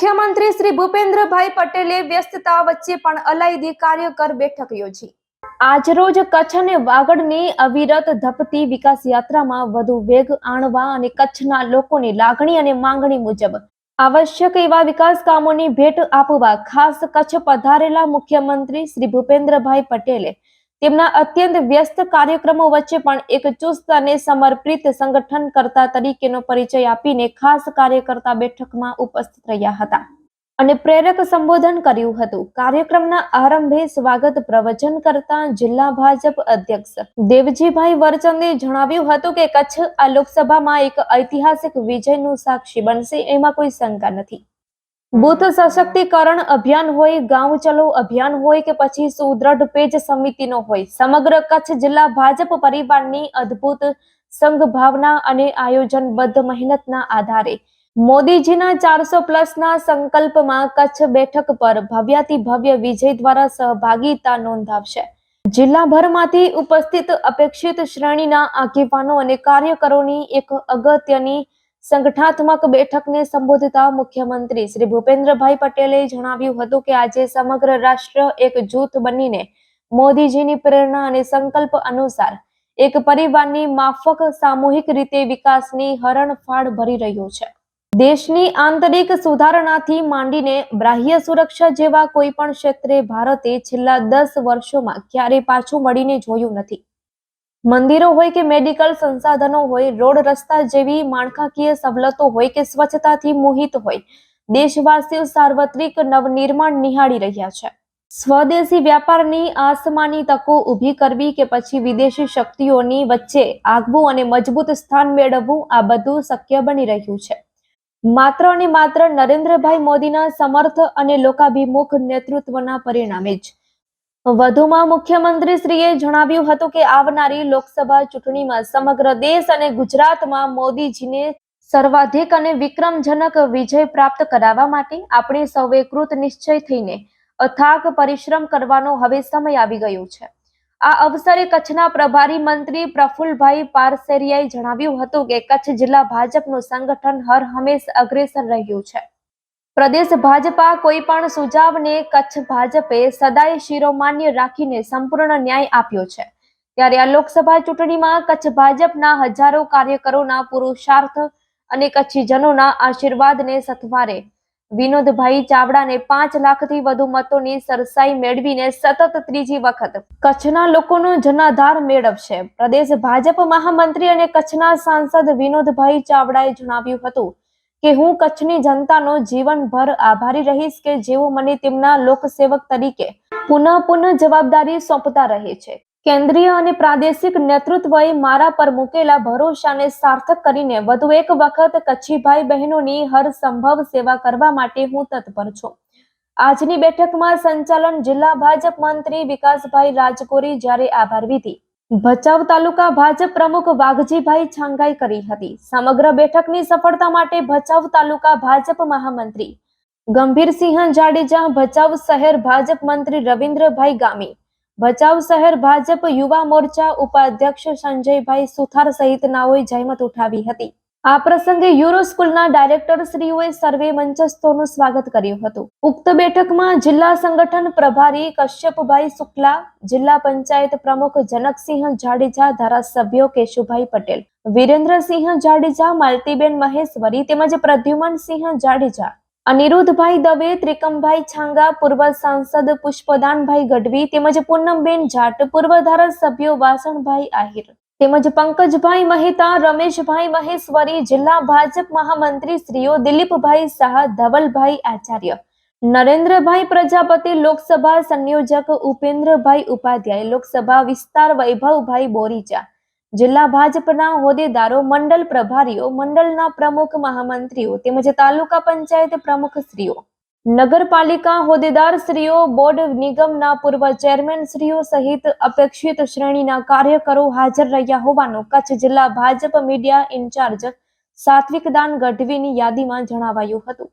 મુખ્યમંત્રી શ્રી ભૂપેન્દ્રભાઈ પટેલે વ્યસ્તતા વચ્ચે પણ અલાયદી કાર્યકર બેઠક યોજી. આજરોજ કચ્છ અને વાગડની અવિરત ધપતી વિકાસ યાત્રામાં વધુ વેગ આણવા અને કચ્છના લોકોની લાગણી અને માંગણી મુજબ આવશ્યક એવા વિકાસ કામોની ભેટ આપવા ખાસ કચ્છ પધારેલા મુખ્યમંત્રી શ્રી ભૂપેન્દ્રભાઈ પટેલે તેમના અત્યંત વ્યસ્ત કાર્યક્રમો વચ્ચે પણ એક ચુસ્ત અને સમર્પિત સંગઠન કરતા તરીકેનો પરિચય આપીને ખાસ કાર્યકર્તા બેઠકમાં ઉપસ્થિત રહ્યા હતા અને પ્રેરક સંબોધન કર્યું હતું. કાર્યક્રમના આરંભે સ્વાગત પ્રવચન કરતા જિલ્લા ભાજપ અધ્યક્ષ દેવજીભાઈ વરચંદે જણાવ્યું હતું કે કચ્છ આ લોકસભામાં એક ઐતિહાસિક વિજયનું સાક્ષી બનશે, એમાં કોઈ શંકા નથી. બુથ સશક્તિકરણ અભિયાન હોય, ગાંવ ચલો અભિયાન હોય કે પછી સુદ્રઢ પેજ સમિતિનો હોય. સમગ્ર કચ્છ જિલ્લા ભાજપ પરિવારની અદ્ભુત સંઘ ભાવના અને આયોજનબદ્ધ મહેનતના આધારે મોદીજીના ચારસો પ્લસના સંકલ્પમાં કચ્છ બેઠક પર ભવ્યાતિ ભવ્ય વિજય દ્વારા સહભાગીતા નોંધાવશે. જિલ્લાભરમાંથી ઉપસ્થિત અપેક્ષિત શ્રેણીના આગેવાનો અને કાર્યકરોની એક અગત્યની સંગઠનાત્મક બેઠકને સંબોધતા મુખ્યમંત્રી શ્રી ભૂપેન્દ્રભાઈ પટેલે જણાવ્યું હતું કે આજે સમગ્ર રાષ્ટ્ર એક જૂથ બનીને મોદીજીની પ્રેરણા અને સંકલ્પ અનુસાર એક પરિવારની માફક સામૂહિક રીતે વિકાસની હરણફાળ ભરી રહ્યું છે. દેશની આંતરિક સુધારણાથી માંડીને બાહ્ય સુરક્ષા જેવા કોઈ પણ ક્ષેત્રે ભારતે છેલ્લા દસ વર્ષોમાં ક્યારેય પાછું મળીને જોયું નથી. મંદિરો હોય કે મેડિકલ સંસાધનો હોય, રોડ રસ્તા જેવી માળખાકીય સવલતો હોય કે સ્વચ્છતાથી મોહિત હોય, દેશવાસીઓ સાર્વત્રિક નવનિર્માણ નિહાળી રહ્યા છે. સ્વદેશી વ્યાપારની આસમાની તકો ઊભી કરવી કે પછી વિદેશી શક્તિઓની વચ્ચે આગવું અને મજબૂત સ્થાન મેળવવું આ બધું શક્ય બની રહ્યું છે. માત્ર અને માત્ર નરેન્દ્રભાઈ મોદીના સમર્થ અને લોકાભિમુખ નેતૃત્વના પરિણામે જ વધુમાં મુખ્યમંત્રી શ્રીએ જણાવ્યું હતું કે આવનારી લોકસભા ચૂંટણીમાં સમગ્ર દેશ અને ગુજરાતમાં મોદીજીને સર્વાધિક અને વિક્રમજનક વિજય પ્રાપ્ત કરાવવા માટે આપણે સૌએ કૃત નિશ્ચય થઈને અથાગ પરિશ્રમ કરવાનો હવે સમય આવી ગયો છે. આ અવસરે કચ્છના પ્રભારી મંત્રી પ્રફુલભાઈ પારસેરિયાએ જણાવ્યું હતું કે કચ્છ જિલ્લા ભાજપનું સંગઠન હર હંમેશ અગ્રેસર રહ્યું છે. પ્રદેશ ભાજપા કોઈ પણ સુજાવને કચ્છ ભાજપે સદાય શિરોમાન્ય રાખીને સંપૂર્ણ ન્યાય આપ્યો છે. ત્યારે આ લોકસભા ચૂંટણીમાં કચ્છ ભાજપના હજારો કાર્યકરોના પુરુષાર્થ અને કચ્છીજનોના આશીર્વાદને સથવારે. વિનોદભાઈ ચાવડાને પાંચ લાખથી વધુ મતોની સરસાઈ મેળવીને સતત ત્રીજી વખત કચ્છના લોકોનો જનાધાર મેળવશે. પ્રદેશ ભાજપ મહામંત્રી અને કચ્છના સાંસદ વિનોદભાઈ ચાવડાએ જણાવ્યું હતું કે હું કચ્છની જનતાનો જીવનભર આભારી રહીશ કે જેઓ મને તેમના લોકસેવક તરીકે પુનઃ પુનઃ જવાબદારી સોંપતા રહે છે. કેન્દ્રીય અને પ્રાદેશિક નેતૃત્વએ મારા પર મૂકેલા ભરોસાને સાર્થક કરીને વધુ એક વખત કચ્છી ભાઈ બહેનોની હર સંભવ સેવા કરવા માટે હું તત્પર છું. આજની બેઠકમાં સંચાલન જિલ્લા ભાજપ મંત્રી વિકાસભાઈ રાજકોરી જ્યારે આભાર વિધિ ભચાઉ તાલુકા ભાજપ પ્રમુખ વાઘજીભાઈ છાંગાઈ કરી હતી. સમગ્ર બેઠકની સફળતા માટે ભચાઉ તાલુકા ભાજપ મહામંત્રી ગંભીરસિંહ જાડેજા, ભચાઉ શહેર ભાજપ મંત્રી રવિન્દ્રભાઈ ગામી, ભચાઉ શહેર ભાજપ યુવા મોરચા ઉપાધ્યક્ષ સંજયભાઈ સુથાર સહિતનાઓએ જહેમત ઉઠાવી હતી. આ પ્રસંગે યુરો સ્કૂલના ડાયરેક્ટર શ્રીઓએ સર્વે મંચસ્થોનું સ્વાગત કર્યું હતું. ઉક્ત બેઠકમાં જિલ્લા સંગઠન પ્રભારી કશ્યપભાઈ શુક્લા, જિલ્લા પંચાયત પ્રમુખ જનકસિંહ જાડેજા, ધારાસભ્યો કેશુભાઈ પટેલ, વિરેન્દ્રસિંહ જાડેજા, માલતીબેન મહેશ્વરી તેમજ પ્રદ્યુમનસિંહ જાડેજા, અનિરુદ્ધભાઈ દવે, ત્રિકમભાઈ છાંગા, પૂર્વ સાંસદ પુષ્પદાનભાઈ ગઢવી તેમજ પૂનમબેન જાટ, પૂર્વ ધારાસભ્યો વાસણભાઈ આહિર તેમજ પંકજભાઈ મહેતા, રમેશભાઈ મહેશ્વરી, જિલ્લા ભાજપ મહામંત્રી શ્રીઓ દિલીપભાઈ શાહ, ધવલભાઈ આચાર્ય, નરેન્દ્રભાઈ પ્રજાપતિ લોકસભા સંયોજક, ઉપેન્દ્રભાઈ ઉપાધ્યાય, લોકસભા વિસ્તાર વૈભવભાઈ બોરીચા, જિલ્લા ભાજપના હોદ્દેદારો મંડળ પ્રભારીઓ, મંડળના પ્રમુખ મહામંત્રીઓ તેમજ તાલુકા પંચાયત પ્રમુખશ્રીઓ. નગરપાલિકા હોદ્દેદાર શ્રીઓ બોર્ડ નિગમના પૂર્વ ચેરમેન શ્રીઓ સહિત અપેક્ષિત શ્રેણીના કાર્યકરો હાજર રહ્યા હોવાનું કચ્છ જિલ્લા ભાજપ મીડિયા ઇન્ચાર્જ સાત્વિકદાન ગઢવીની યાદીમાં જણાવાયું હતું.